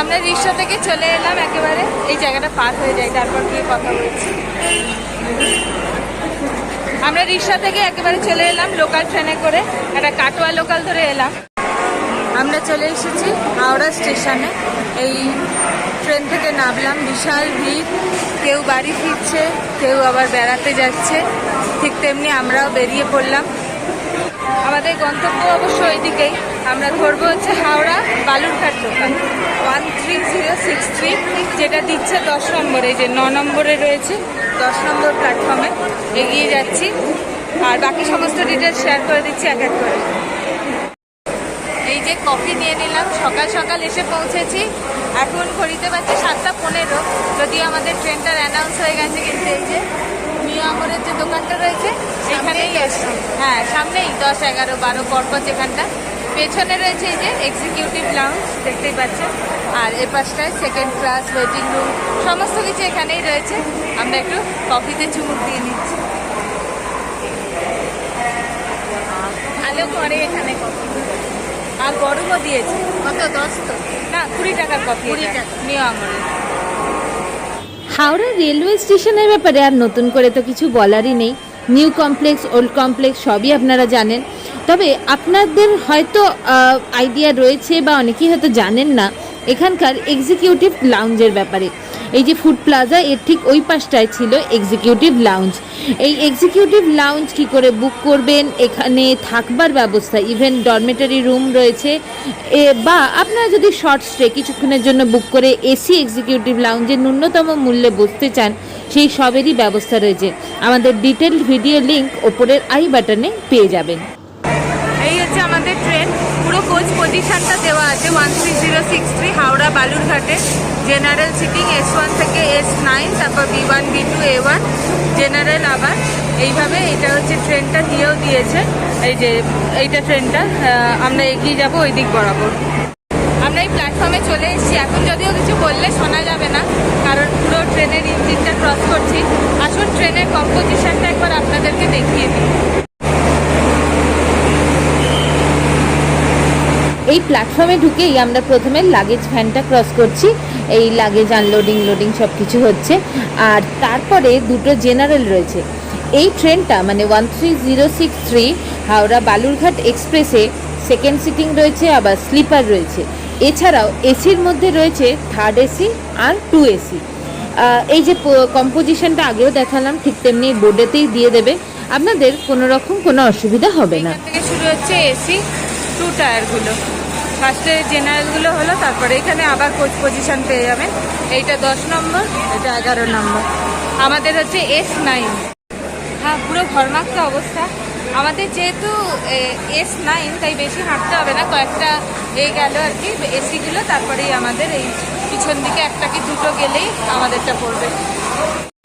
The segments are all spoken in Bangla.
আমরা রিক্সা থেকে চলে এলাম একেবারে। এই জায়গাটা পার হয়ে যায়, তারপর গিয়ে কথা বলছি। আমরা রিক্সা থেকে একেবারে চলে এলাম লোকাল ট্রেনে করে। একটা কাটোয়া লোকাল ধরে এলাম। আমরা চলে এসেছি হাওড়া স্টেশনে। এই ট্রেন থেকে নামলাম, বিশাল ভিড়। কেউ বাড়ি ফিরছে, কেউ আবার বেড়াতে যাচ্ছে। ঠিক তেমনি আমরাও বেরিয়ে পড়লাম। আমাদের গন্তব্য অবশ্য ওইদিকেই। আমরা ধরবো হচ্ছে Howrah Balurghat local one three zero six three যেটা দিচ্ছে দশ নম্বরে যে ন নম্বরে রয়েছে দশ নম্বর প্ল্যাটফর্মে এগিয়ে যাচ্ছি। আর বাকি সমস্ত ডিটেলস শেয়ার করে দিচ্ছি এক এক করে। এই যে কফি নিয়ে নিলাম, সকাল সকাল এসে পৌঁছেছি। এখন ঘড়িতে পাচ্ছি সাতটা পনেরো, যদিও আমাদের ট্রেনটার অ্যানাউন্স হয়ে গেছে, কিন্তু এই যে আমরের যে দোকানটা রয়েছে এখানেই হ্যাঁ সামনেই দশ এগারো বারো পরপর যেখানটা। পেছনে রয়েছে এই যে এক্সিকিউটিভ লাউঞ্জ দেখতেই পাচ্ছেন। আর এ পাশটায় সেকেন্ড ক্লাস ওয়েটিং রুম সমস্ত কিছু এখানেই রয়েছে। আমরা একটু কফিতে চুমুক দিয়ে নিচ্ছি। ভালো করে এখানে কফি আর গরমও দিয়েছে। কত দশ তো? না কুড়ি টাকার কফি কুড়ি টাকা। নিউ আমরের হাওড়া রেলওয়ে স্টেশনের ব্যাপারে আর নতুন করে তো কিছু বলারই নেই। নিউ কমপ্লেক্স, ওল্ড কমপ্লেক্স সবই আপনারা জানেন। তবে আপনাদের হয়তো আইডিয়া রয়েছে বা অনেকেই হয়তো জানেন না, এখানকার এক্সিকিউটিভ লাউঞ্জের ব্যাপারে। এই যে ফুড প্লাজা, এর ঠিক ওই পাশটায় ছিল এক্সিকিউটিভ লাউঞ্জ এই এক্সিকিউটিভ লাউঞ্জ কি করে বুক করবেন, এখানে থাকবার ব্যবস্থা ইভেন ডরমেটারি রুম রয়েছে। বা আপনারা যদি শর্ট স্টে কিছুক্ষণের জন্য বুক করে এসি এক্সিকিউটিভ লাউঞ্জে ন্যূনতম মূল্যে বসতে চান, সেই সবেরই ব্যবস্থা রয়েছে। আমাদের ডিটেলড ভিডিও লিংক ওপরের আই বাটনে পেয়ে যাবেন। এই হচ্ছে আমাদের ট্রেন পুরো কোচ পজিশনটা দেওয়া আছে one three zero six three Howrah, বালুরঘাটে। General seating S one থেকে এস নাইন তারপর B one B two A one general আবার। এইভাবে এটা হচ্ছে ট্রেনটা দিয়েও দিয়েছে। এই যে এইটা ট্রেনটা আমরা এগিয়ে যাব ওই দিক বরাবর। আমরা এই প্ল্যাটফর্মে চলে এসেছি। এখন যদিও কিছু বললে শোনা যাবে না, কারণ পুরো ট্রেনের ইঞ্জিনটা ক্রস করছি। আসুন ট্রেনের কম্পোজিশনটা একবার আপনাদেরকে দেখিয়ে দিই। এই প্ল্যাটফর্মে ঢুকেই আমরা প্রথমে লাগেজ ভ্যানটা ক্রস করছি। এই লাগেজ আনলোডিং লোডিং সব কিছু হচ্ছে। আর তারপরে দুটো জেনারেল রয়েছে। এই ট্রেনটা মানে one three zero six three Howrah Balurghat এক্সপ্রেসে সেকেন্ড সিটিং রয়েছে, আবার স্লিপার রয়েছে। এছাড়াও এসির মধ্যে রয়েছে থার্ড এসি আর টু এসি এই যে কম্পোজিশনটা আগেও দেখালাম, ঠিক তেমনি বোর্ডেতেই দিয়ে দেবে। আপনাদের কোনো রকম কোনো অসুবিধা হবে না। শুরু হচ্ছে এসি টু টায়ারগুলো ফার্স্টে জেনারেলগুলো হলো, তারপরে এখানে আবার কোচ পজিশন পেয়ে যাবেন। এইটা দশ নম্বর, এটা এগারো নম্বর। আমাদের হচ্ছে এস নাইন হ্যাঁ পুরো ঘরমাক্ত অবস্থা। আমাদের যেহেতু এস নাইন তাই বেশি হাঁটতে হবে না। কয়েকটা এই গেল আর কি, এসিগুলো, তারপরেই আমাদের এই পিছন দিকে একটা কি দুটো গেলেই আমাদেরটা পড়বে।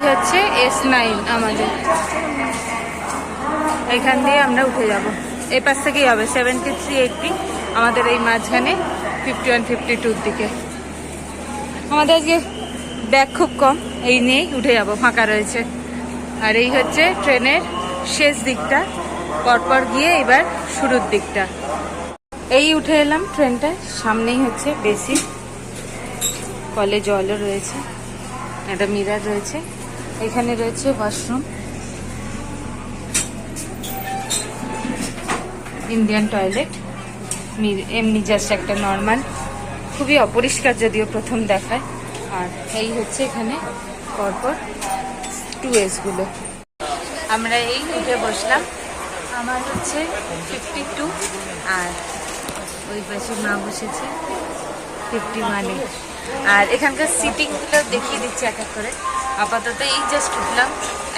হচ্ছে এস নাইন আমাদের। এখান দিয়ে আমরা উঠে যাব। এই পাশ থেকেই হবে সেভেন্টি থ্রি এইটটি আমাদের এই মাঝখানে ফিফটি ওয়ান ফিফটি টুর দিকে। আমাদের আজকে ব্যাগ খুব কম, এই নিয়েই উঠে যাব, ফাঁকা রয়েছে। আর এই হচ্ছে ট্রেনের শেষ দিকটা, পরপর গিয়ে এবার শুরুর দিকটা। এই উঠে এলাম ট্রেনটা, সামনেই হচ্ছে বেশি। কলে জলও রয়েছে, একটা মিরার রয়েছে, এখানে রয়েছে ওয়াশরুম ইন্ডিয়ান টয়লেট এমনি জাস্ট একটা নর্মাল খুবই অপরিষ্কার যদিও প্রথম দেখায়। আর এই হচ্ছে এখানে পরপর টু এসগুলো আমরা এই উঠে বসলাম। আমার হচ্ছে ফিফটি টু আর ওই পাশে মা বসেছে ফিফটি ওয়ানে আর এখানকার সিটিংগুলো দেখিয়ে দিচ্ছি এক এক করে। আপাতত এই জাস্ট উঠলাম।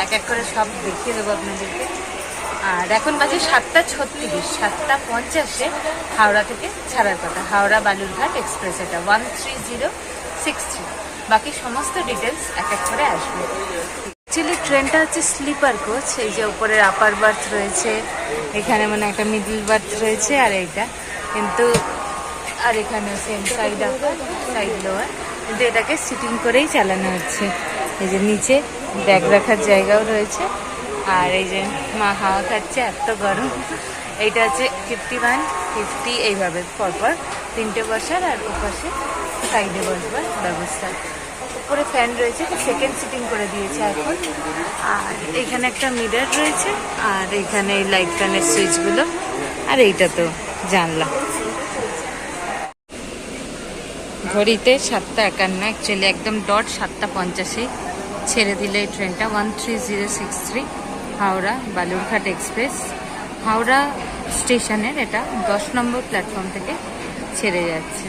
এক এক করে সব দেখিয়ে দেবো আপনাদেরকে। আর এখন বাজে সাতটা ছত্রিশ, সাতটা পঞ্চাশে হাওড়া থেকে ছাড়ার কথা। হাওড়া বালুরঘাট এক্সপ্রেস এটা, one three zero six three. বাকি সমস্ত ডিটেলস এক এক করে আসবে। অ্যাকচুয়ালি ট্রেনটা হচ্ছে স্লিপার কোচ, এই যে উপরের আপার বার্থ রয়েছে, এখানে মানে একটা মিডল বার্থ রয়েছে আর এইটা। কিন্তু আর এখানে same side upper side lower কিন্তু এটাকে সিটিং করেই চালানো হচ্ছে। এই যে নিচে ব্যাগ রাখার জায়গাও রয়েছে। আর এই যে মা হাওয়া খাচ্ছে, এত গরম। এইটা হচ্ছে ফিফটি ওয়ান ফিফটি এইভাবে পরপর। তিনটে বসার আর ওপাশে সাইডে বসবার ব্যবস্থা। উপরে ফ্যান রয়েছে সেকেন্ড সিটিং করে দিয়েছে এখন। আর এখানে একটা মিরর রয়েছে, আর এখানে লাইট ফ্যানের সুইচগুলো আর এইটা তো জানলা। ঘড়িতে সাতটা একান্ন অ্যাকচুয়ালি একদম ডট সাতটা পঞ্চাশে। ছেড়ে দিলে এই ট্রেনটা one three zero six three Howrah Balurghat express. Howrah স্টেশনের এটা দশ নম্বর প্ল্যাটফর্ম থেকে ছেড়ে যাচ্ছে।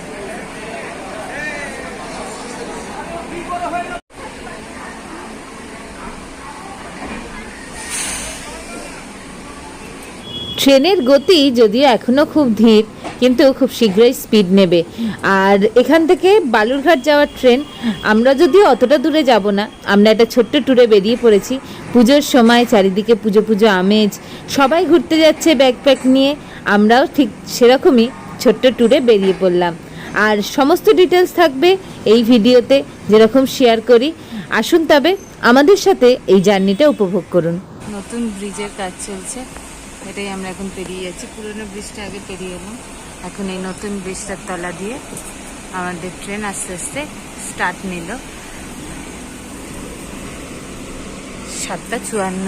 ট্রেনের গতি যদিও এখনও খুব ধীর কিন্তু খুব শীঘ্রই স্পিড নেবে। আর এখান থেকে বালুরঘাট যাওয়ার ট্রেন আমরা যদিও অতটা দূরে যাব না, আমরা একটা ছোট্ট ট্যুরে বেরিয়ে পড়েছি। পুজোর সময় চারিদিকে পুজো পুজো, আমেজ, সবাই ঘুরতে যাচ্ছে ব্যাকপ্যাক নিয়ে, আমরাও ঠিক সেরকমই ছোট্ট ট্যুরে বেরিয়ে পড়লাম। আর সমস্ত ডিটেলস থাকবে এই ভিডিওতে, যেরকম শেয়ার করি। আসুন তবে আমাদের সাথে এই জার্নিটা উপভোগ করুন। নতুন ব্রিজের কাজ চলছে, এটাই আমরা এখন পেরিয়ে যাচ্ছি। পুরনো ব্রিজটা আগে পেরিয়ে এলাম। এখন এই নতুন ব্রিজটার তলা দিয়ে আমাদের ট্রেন আস্তে আস্তে স্টার্ট নিল। সাতটা চুয়ান্ন।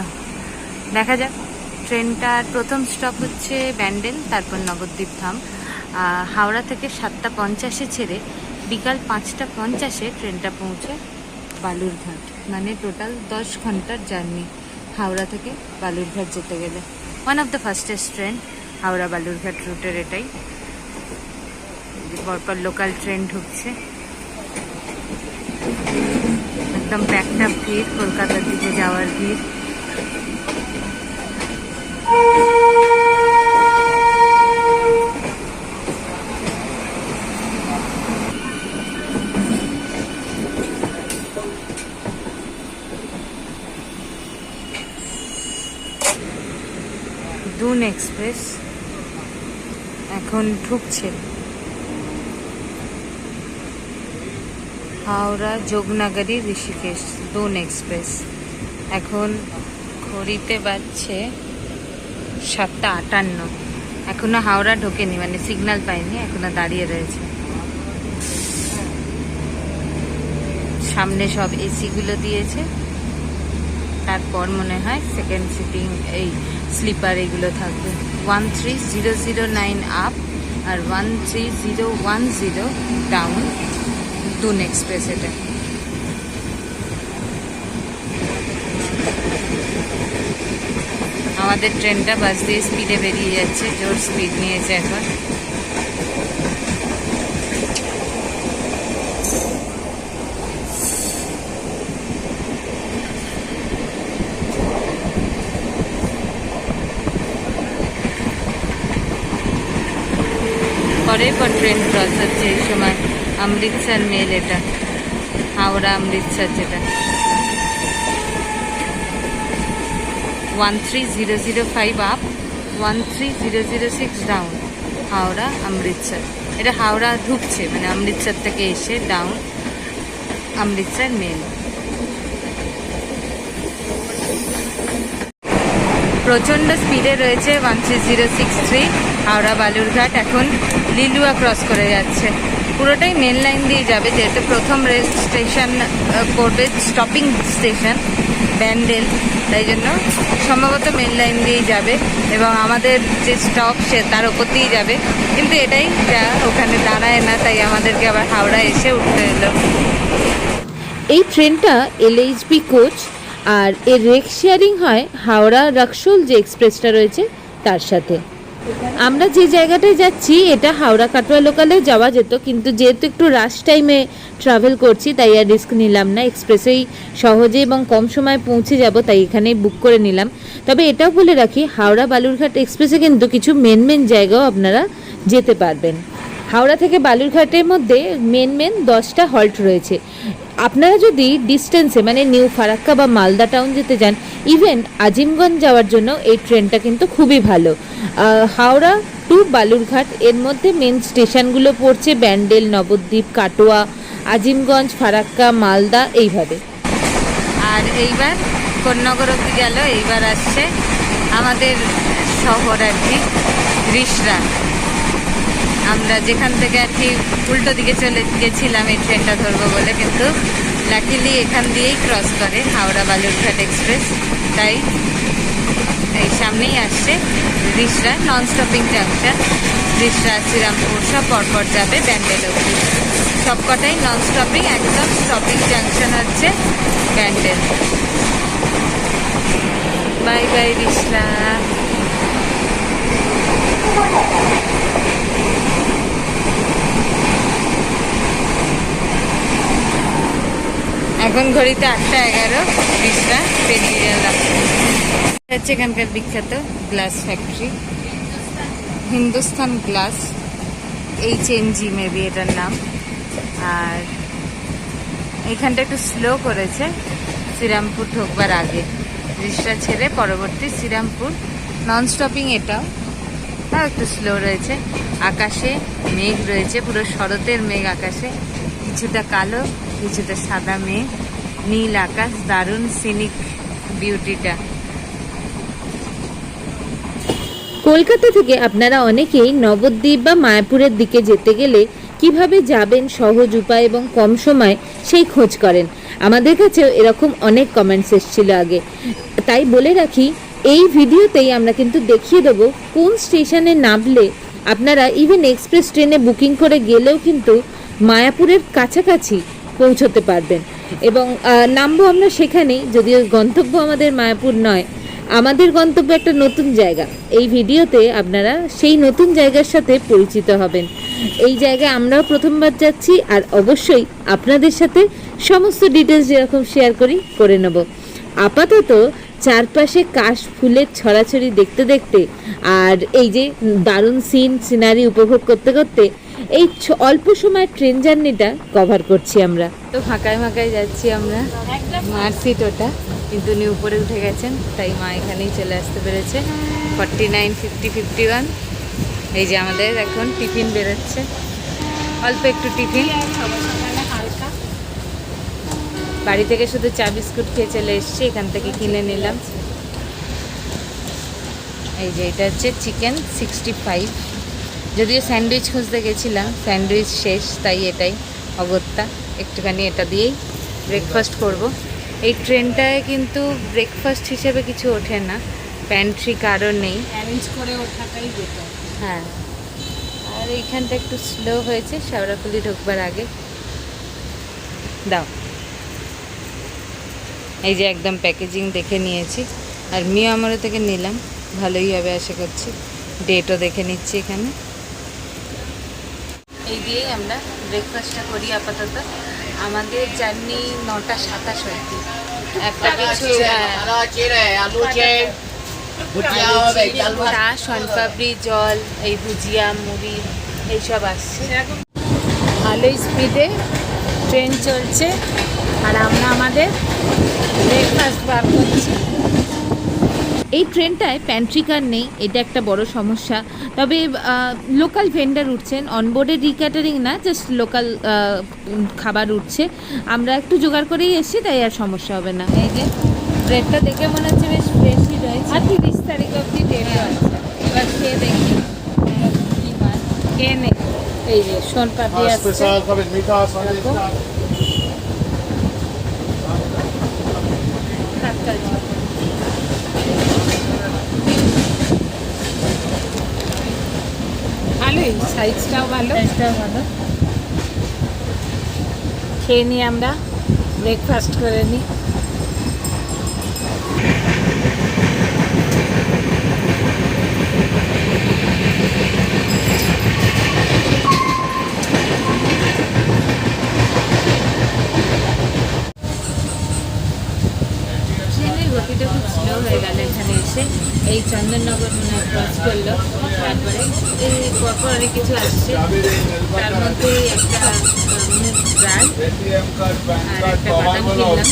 দেখা যাক, ট্রেনটার প্রথম স্টপ হচ্ছে ব্যান্ডেল, তারপর নবদ্বীপ ধাম। হাওড়া থেকে সাতটা পঞ্চাশে ছেড়ে বিকাল পাঁচটা পঞ্চাশে ট্রেনটা পৌঁছে বালুরঘাট। মানে টোটাল দশ ঘণ্টার জার্নি হাওড়া থেকে বালুরঘাট যেতে গেলে। One of the fastest train Howrah Balurghat রুটের এটাই। পরপর লোকাল ট্রেন ঢুকছে। একদম প্যাকটা ভিড়, কলকাতার দিকে যাওয়ার ভিড়। দুন এক্সপ্রেস এখন ঢুকছে। হাওড়া যোগনাগরী ঋষিকেশ, দুন এক্সপ্রেস। এখন ঘড়িতে বাজছে সাতটা আটান্ন। এখনও হাওড়া ঢোকেনি মানে সিগন্যাল পাইনি, এখনও দাঁড়িয়ে রয়েছে। সামনে সব এসিগুলো দিয়েছে। তারপর মনে হয় সেকেন্ড সিটিং এই স্লিপার এগুলো থাকবে। One three zero zero nine up আর one three zero one zero down Doon express এটা। আমাদের ট্রেনটা বাস দিয়ে স্পিডে বেরিয়ে যাচ্ছে, জোর স্পিড নিয়েছে এখন। পরের পর ট্রেন ক্রস হচ্ছে এই সময়। অমৃতসর মেল এটা হাওড়া অমৃতসর যেটা one three zero zero five up one three zero zero six down Howrah Amritsar এটা হাওড়া ঢুকছে মানে অমৃতসর থেকে এসে ডাউন অমৃতসর মেল প্রচণ্ড স্পিডে রয়েছে one three zero six three Howrah Balurghat এখন লিলুয়া ক্রস করে যাচ্ছে। পুরোটাই মেন লাইন দিয়ে যাবে, যেহেতু প্রথম রেল স্টেশন করবে স্টপিং স্টেশন ব্যান্ডেল তাই জন্য সম্ভবত মেন লাইন দিয়েই যাবে এবং আমাদের যে স্টপ সে তার ওপর দিয়েই যাবে। কিন্তু এটাই যা ওখানে দাঁড়ায় না, তাই আমাদেরকে আবার হাওড়া এসে উঠতে এলো এই ট্রেনটা এলএইচবি কোচ আর এর রেক শেয়ারিং হয় হাওড়া রাকসোল যে এক্সপ্রেসটা রয়েছে, তার সাথে। আমরা যে জায়গাটায় যাচ্ছি, এটা হাওড়া কাটোয়া লোকালে যাওয়া যেত, কিন্তু যেহেতু একটু রাশ টাইমে ট্রাভেল করছি, তাই আর রিস্ক নিলাম না। এক্সপ্রেসেই সহজে এবং কম সময়ে পৌঁছে যাব, তাই এখানেই বুক করে নিলাম। তবে এটাও বলে রাখি হাওড়া বালুরঘাট এক্সপ্রেসে কিন্তু কিছু মেন মেন জায়গাও আপনারা যেতে পারবেন। হাওড়া থেকে বালুরঘাটের মধ্যে মেন মেন দশটা হল্ট রয়েছে। আপনারা যদি ডিস্টেন্সে মানে নিউ ফারাক্কা বা মালদা টাউন যেতে চান ইভেন আজিমগঞ্জ যাওয়ার জন্য এই ট্রেনটা কিন্তু খুবই ভালো। হাওড়া টু বালুরঘাট, এর মধ্যে মেন স্টেশনগুলো পড়ছে ব্যান্ডেল, নবদ্বীপ, কাটোয়া, আজিমগঞ্জ, ফারাক্কা, মালদা, এইভাবে। আর এইবার কন্যাগর অব্দি গেল, এইবার আসছে আমাদের শহর আর কি, রিসরা। আমরা যেখান থেকে আর কি উল্টো দিকে চলে গেছিলাম এই ট্রেনটা ধরবো বলে কিন্তু লাকিলি এখান দিয়েই ক্রস করে, হাওড়া বালুরঘাট এক্সপ্রেস তাই এই সামনেই আসছে Rishra non stopping junction Rishra Serampore, সব পরপর যাবে ব্যান্ডেল অব্দি সবকটাই নন স্টপিং একদম স্টপিং জাংশন হচ্ছে ব্যান্ডেল। বাই বাই রিসরা এখন ঘড়িতে আটটা এগারো রিসরা পেরিয়ে গেলাম। হচ্ছে এখানকার বিখ্যাত glass factory. Hindustan glass H M G maybe এটার নাম। আর এখানটা একটু স্লো করেছে, শ্রীরামপুর ঢোকবার আগে। রিক্সা ছেড়ে পরবর্তী শ্রীরামপুর। নন স্টপিং এটাও, তাও একটু স্লো রয়েছে। আকাশে মেঘ রয়েছে, পুরো শরতের মেঘ আকাশে। কিছুটা কালো কিছুটা সাদা মেঘ নীল আকাশ, দারুণ সিনিক বিউটিটা কলকাতা থেকে আপনারা অনেকেই নবদ্বীপ বা মায়াপুরের দিকে যেতে গেলে কীভাবে যাবেন, সহজ উপায় এবং কম সময়, সেই খোঁজ করেন। আমাদের কাছেও এরকম অনেক কমেন্টস এসেছিল আগে। তাই বলে রাখি, এই ভিডিওতেই আমরা কিন্তু দেখিয়ে দেবো কোন স্টেশনে নামলে আপনারা ইভেন এক্সপ্রেস ট্রেনে বুকিং করে গেলেও কিন্তু মায়াপুরের কাছাকাছি পৌঁছতে পারবেন। এবং নামবো আমরা সেখানেই, যদিও গন্তব্য আমাদের মায়াপুর নয়। আমাদের গন্তব্য একটা নতুন জায়গা। এই ভিডিওতে আপনারা সেই নতুন জায়গার সাথে পরিচিত হবেন। এই জায়গায় আমরাও প্রথমবার যাচ্ছি, আর অবশ্যই আপনাদের সাথে সমস্ত ডিটেলস যেরকম শেয়ার করি, করে নেব। আপাতত চারপাশে কাশ ফুলের ছড়াছড়ি দেখতে দেখতে আর এই যে দারুণ সিন সিনারি উপভোগ করতে করতে এই অল্প সময় ট্রেন জার্নিটা কভার করছি আমরা। তো ফাঁকায় ফাঁকায় যাচ্ছি আমরা, মার সিট ওটা, কিন্তু উনি উপরে উঠে গেছেন, তাই মা এখানেই চলে আসতে পেরেছে। Forty nine fifty fifty one এই যে আমাদের এখন টিফিন বেরোচ্ছে। অল্প একটু টিফিন বাড়ি থেকে শুধু চা বিস্কুট খেয়ে চলে এসেছি এখান থেকে কিনে নিলাম। এই যে এটা হচ্ছে চিকেন সিক্সটি ফাইভ। যদিও স্যান্ডউইচ খুঁজতে গেছিলাম স্যান্ডউইচ শেষ তাই এটাই অগত্যা। একটুখানি এটা দিয়েই ব্রেকফাস্ট করব। এই ট্রেনটায় কিন্তু ব্রেকফাস্ট হিসেবে কিছু ওঠে না প্যান্ট্রি কারও নেই। অ্যারেঞ্জ করে ওঠাটাই বেটার হ্যাঁ। আর এইখানটা একটু স্লো হয়েছে শেওড়াফুলি ঢুকবার আগে। দাও। এই যে একদম প্যাকেজিং দেখে নিয়েছি। আর মিও আমারও থেকে নিলাম। ভালোই হবে আশা করছি। ডেটও দেখে নিচ্ছি এখানে। এই দিয়েই আমরা ব্রেকফাস্টটা করি আপাতত। আমাদের জার্নি নটা সাতাশ অবধি। একটা কিছু হ্যাঁ, চেন ভুজিয়া হবে চাল চা শনপাপড়ি জল এই ভুজিয়া মুড়ি এইসব আসছে। ভালো স্পিডে ট্রেন চলছে। আর আমরা আমাদের ব্রেকফাস্ট বার করছি এই ট্রেনটায় প্যান্ট্রি কার নেই এটা একটা বড় সমস্যা। তবে লোকাল ভেন্ডার উঠছেন অনবোর্ডে রিক্যাটারিং না জাস্ট লোকাল খাবার উঠছে। আমরা একটু জোগাড় করেই এসেছি তাই আর সমস্যা হবে না। এই যে ব্রেডটা দেখে মনে হচ্ছে বেশ ফ্রেশই রয়েছে। আর তিরিশ তারিখ অবধি ডেটও আছে এবার খেয়ে দেখি। কি হয় খেয়ে নে। এই যে সোন পাপড়ি ভালোই সাইজটাও ভালো। টেস্টটাও ভালো। খেয়ে নিই আমরা ব্রেকফাস্ট করে নিই ট্রেনের গতিটা খুব স্লো হয়ে গেল এখানে এসে এই চন্দননগর মনে হয় ক্রস করল তারপরে এই পরপর অনেক কিছু আসছে। তার মধ্যে একটা কার্ড প্যান আর একটা বাদাম কিনলাম।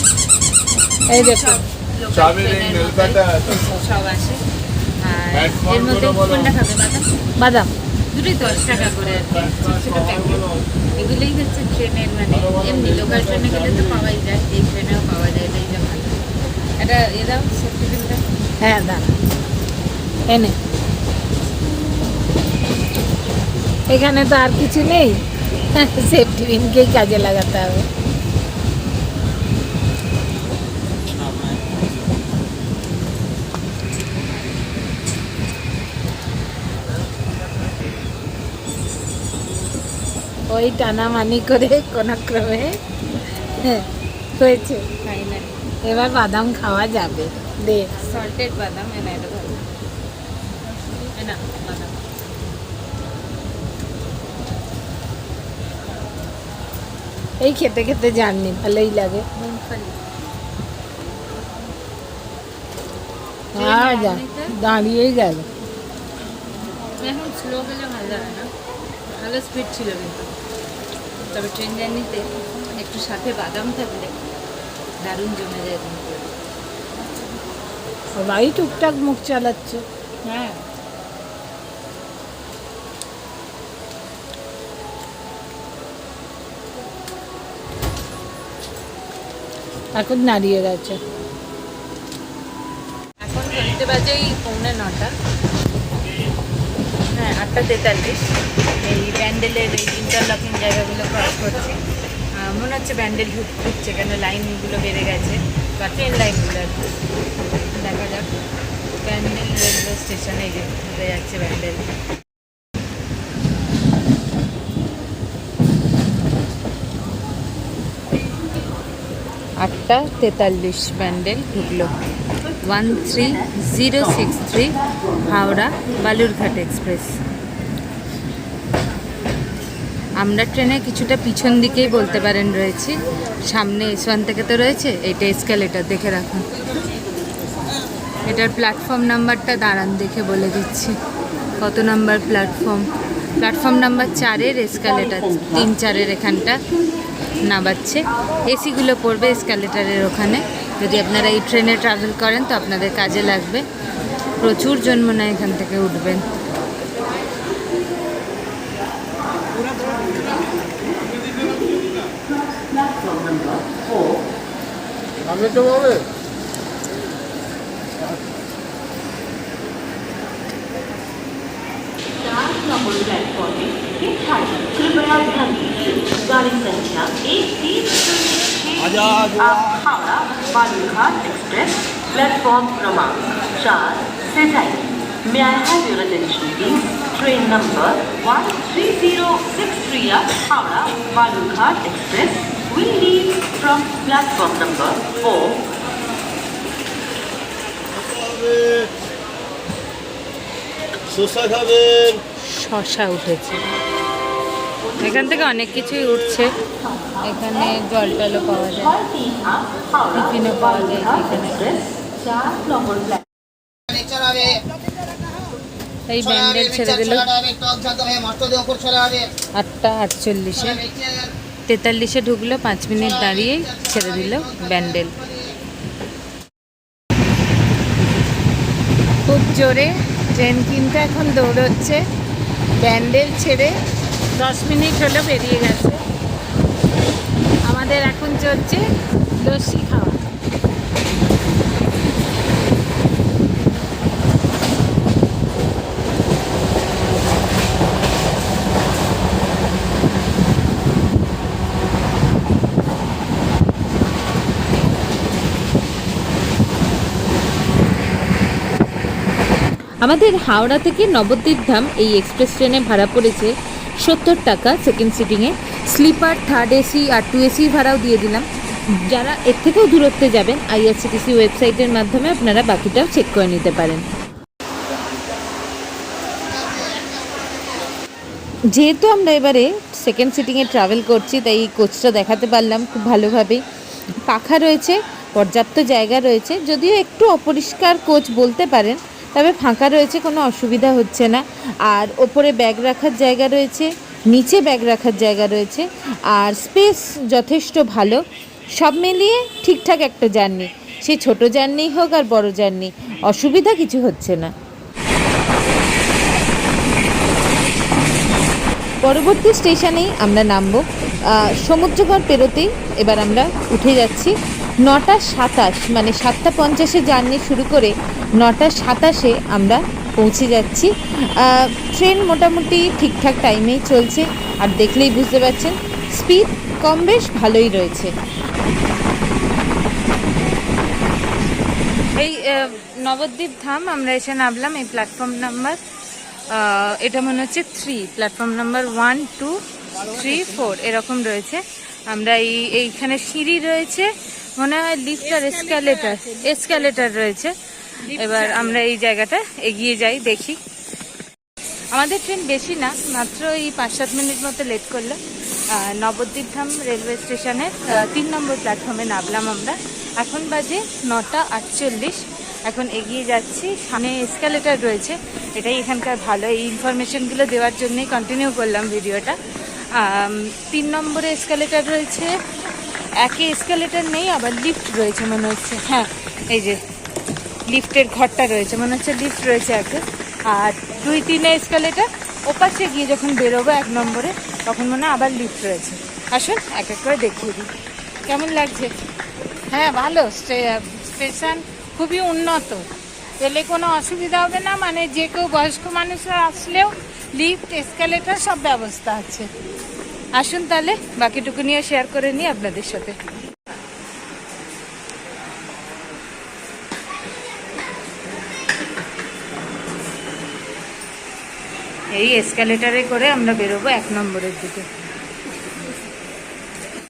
এই দেখো। সব আসে। আর এর মধ্যে কোনটা খাবে বাদাম? বাদাম। দুটোই দশ টাকা করে আর ছোট ছোট প্যাকেট এগুলোই হচ্ছে ট্রেনের মানে এমনি লোকাল ট্রেনে গেলে তো পাওয়াই যায়। এই ট্রেনেও পাওয়া যায় এটাই যা ভালো। এটা এ দাও সেফটি হ্যাঁ দাঁড়া এনে। এখানে তো আর কিছু নেই। সেফটি পিনকেই কাজে লাগাতে হবে। ওই টানা মানি করে কোনো ক্রমে হ্যাঁ, হয়েছে এবার বাদাম খাওয়া যাবে। দে। সল্টেড বাদাম এনে এটা ভালো এ না বাদাম এই খেতে খেতে জাননি ভালোই লাগে। আর দাঁড়িয়েই গেল। এখন স্লো গেলে ভালো না। ভালো স্পিড ছিল কিন্তু। তবে ট্রেন জার্নিতে একটু সাথে বাদাম থাকলে দারুণ জমে যায়। সবাই টুকটাক মুখ চালাচ্ছে। হ্যাঁ। এখন দাঁড়িয়ে গেছে। এখন ঘড়িতে বাজে এই পৌনে নটা। হ্যাঁ আটটা তেতাল্লিশ। এই ব্যান্ডেলের এই ইন্টারলকিং জায়গাগুলো ক্রস করছি। মনে হচ্ছে ব্যান্ডেল ঢুক, ঢুকছে কেন লাইনগুলো বেড়ে গেছে। বা ট্রেন লাইনগুলো আর দেখা যাক। ব্যান্ডেল রেলওয়ে স্টেশনে যাচ্ছে ব্যান্ডেল আটটা তেতাল্লিশ প্যান্ডেল ঢুকলো one three zero six three Howrah Balurghat express. আমরা ট্রেনে কিছুটা পিছন দিকেই বলতে পারেন রয়েছি। সামনে এসওয়ান থেকে তো রয়েছে, এটা এসকালেটার দেখে রাখুন। এটার প্ল্যাটফর্ম নাম্বারটা দাঁড়ান দেখে বলে দিচ্ছি। কত নাম্বার প্ল্যাটফর্ম প্ল্যাটফর্ম নাম্বার চারের এসকালেটার তিন চারের এখানটা। নামাচ্ছে। এসিগুলো পড়বে স্ক্যালেটারের ওখানে। যদি আপনারা এই ট্রেনে ট্রাভেল করেন তো আপনাদের কাজে লাগবে। প্রচুর জন মনে এখান থেকে উঠবেন। আমি তো गाड़ी संख्या एक तीन शून्य छः आप हावड़ा बालूरघाट एक्सप्रेस प्लेटफॉर्म क्रमांक चार से जाइए May I have your attention please? Train number 13063 at Howrah Balurghat Express will leave from platform number 4 শসা খাবেন শশা উঠেছে এখান থেকে অনেক কিছুই উঠছে। এখানে জল টলও পাওয়া যায়, টিফিনও পাওয়া যায় এখানে। এই ব্যান্ডেল ছেড়ে দিল। আটটা আটচল্লিশে। তেতাল্লিশে ঢুকলো, পাঁচ মিনিট দাঁড়িয়ে ছেড়ে দিল ব্যান্ডেল। খুব জোরে ট্রেন কিন্তু এখন দৌড়চ্ছে। ব্যান্ডেল ছেড়ে দশ মিনিট হলো বেরিয়ে গেছে। আমাদের এখন চলছে লস্যি খাওয়া। আমাদের হাওড়া থেকে নবদ্বীপ ধাম এই এক্সপ্রেস ট্রেনে ভাড়া পড়েছে সত্তর টাকা সেকেন্ড সিটিংয়ে স্লিপার থার্ড এসি আর টু এসি ভাড়াও দিয়ে দিলাম। যারা এর থেকেও দূরত্বে যাবেন আইআরসিটিসি ওয়েবসাইটের মাধ্যমে আপনারা বাকিটাও চেক করে নিতে পারেন। যেহেতু আমরা এবারে সেকেন্ড সিটিংয়ে ট্রাভেল করছি, তাই এই কোচটা দেখাতে পারলাম খুব ভালোভাবে। পাখা রয়েছে, পর্যাপ্ত জায়গা রয়েছে, যদিও একটু অপরিষ্কার কোচ বলতে পারেন। তবে ফাঁকা রয়েছে, কোনো অসুবিধা হচ্ছে না। আর ওপরে ব্যাগ রাখার জায়গা রয়েছে, নিচে ব্যাগ রাখার জায়গা রয়েছে, আর স্পেস যথেষ্ট ভালো। সব মিলিয়ে ঠিকঠাক একটা জার্নি। সে ছোট জার্নি হোক আর বড় জার্নি, অসুবিধা কিছু হচ্ছে না। পরবর্তী স্টেশনেই আমরা নামব। সমুদ্রগড় পেরোতেই এবার আমরা উঠে যাচ্ছি। নটা সাতাশ মানে সাতটা পঞ্চাশে জার্নি শুরু করে নটা সাতাশে আমরা পৌঁছে যাচ্ছি। ট্রেন মোটামুটি ঠিকঠাক টাইমেই চলছে আর দেখলেই বুঝতে পারছেন স্পিড কম বেশ ভালোই রয়েছে। এই নবদ্বীপ ধাম আমরা এসে নামলাম এই প্ল্যাটফর্ম নাম্বার এটা মনে হচ্ছে three platform number one two three four এরকম রয়েছে। আমরা এই এইখানে সিঁড়ি রয়েছে মনে হয় লিফট আর এসক্যালেটার এসক্যালেটার রয়েছে। এবার আমরা এই জায়গাটা এগিয়ে যাই, দেখি। আমাদের ট্রেন বেশি না, মাত্র এই পাঁচ সাত মিনিট মতো লেট করল। নবদ্বীপ ধাম রেলওয়ে স্টেশনের তিন নম্বর প্ল্যাটফর্মে নামলাম আমরা। এখন বাজে নটা আটচল্লিশ। এখন এগিয়ে যাচ্ছি, সামনে এসকালেটার রয়েছে। এটাই এখানকার ভালো। এই ইনফরমেশনগুলো দেওয়ার জন্যই কন্টিনিউ করলাম ভিডিওটা। তিন নম্বরে এসকালেটার রয়েছে। একে এসকালেটার নেই, আবার লিফট রয়েছে মনে হচ্ছে। হ্যাঁ এই যে। লিফটের ঘরটা রয়েছে, মনে হচ্ছে লিফট রয়েছে একে আর দুই তিনে এসকালেটার ওপাশে গিয়ে যখন বেরোবো এক নম্বরে, তখন মনে হয় আবার লিফট রয়েছে। আসুন, এক এক করে দেখিয়ে দিই। কেমন লাগছে? হ্যাঁ ভালো। স্টে- স্টেশন খুবই উন্নত। এলে কোনো অসুবিধা হবে না মানে যে কেউ বয়স্ক মানুষরা আসলেও লিফট এসকালেটার সব ব্যবস্থা আছে। আসুন তাহলে, বাকিটুকু নিয়ে শেয়ার করে নিই আপনাদের সাথে। এই এসকালেটারে করে আমরা বেরোবো এক নম্বরের দিকে।